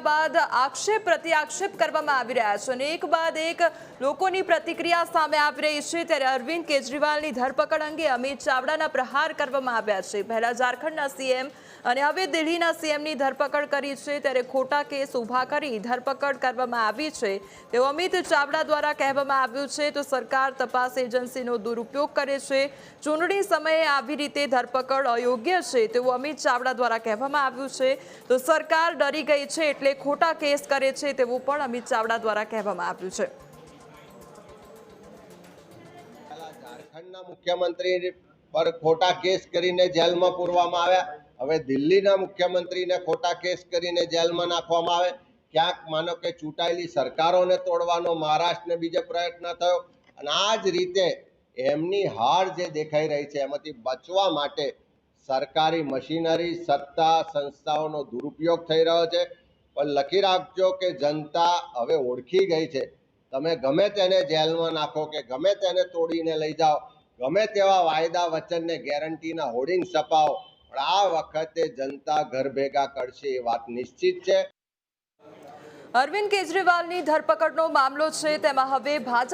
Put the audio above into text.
કર્યા બાદ આક્ષેપ પ્રતિ આક્ષેપ કરવામાં આવી રહ્યા છે અને એક બાદ એક લોકોની પ્રતિક્રિયા સામે આવી રહી છે ત્યારે અરવિંદ કેજરીવાલની ધરપકડ અંગે અમિત ચાવડાના પ્રહાર કરવામાં આવ્યા છે. પહેલા ઝારખંડના સીએમ અને હવે દિલ્હીના સીએમની ધરપકડ કરી છે ત્યારે ખોટા કેસ ઊભા કરી ધરપકડ કરવામાં આવી છે. તેવું અમિત ચાવડા દ્વારા કહેવામાં આવ્યું છે તો સરકાર તપાસ એજન્સીનો દુરુપયોગ કરે છે. ચૂંટણી સમયે આવી રીતે ધરપકડ અયોગ્ય છે તેવું અમિત ચાવડા દ્વારા કહેવામાં આવ્યું છે. તો સરકાર ડરી ગઈ છે એટલે ખોટા કેસ કરે છે તેવું પણ અમિત ચાવડા દ્વારા કહેવામાં આવ્યું છે. ઝારખંડના મુખ્યમંત્રી પર ખોટા કેસ કરીને જેલમાં પૂરવામાં આવ્યા. હવે દિલ્હીના મુખ્યમંત્રીને ખોટા કેસ કરીને જેલમાં નાખવામાં આવે. ક્યાંક માનો કે ચૂંટાયેલી સરકારોને તોડવાનો મહારાષ્ટ્રને બીજો પ્રયત્ન થયો. અને આ જ રીતે એમની હાર જે દેખાઈ રહી છે, એમાંથી બચવા માટે સરકારી મશીનરી, સત્તા સંસ્થાઓનો દુરુપયોગ થઈ રહ્યો છે. પણ લખી રાખજો કે જનતા હવે ઓળખી ગઈ છે. તમે ગમે તેને જેલમાં નાખો કે ગમે તેને તોડીને લઈ જાઓ, ગમે તેવા વાયદા વચનને ગેરંટીના હોર્ડિંગ છપાવો, પણ આ વખતે જનતા ઘર ભેગા કરશે એ વાત નિશ્ચિત છે. અરવિંદ કેજરીવાલની ધરપકડનો મામલો છે, તેમાં હવે ભાજપ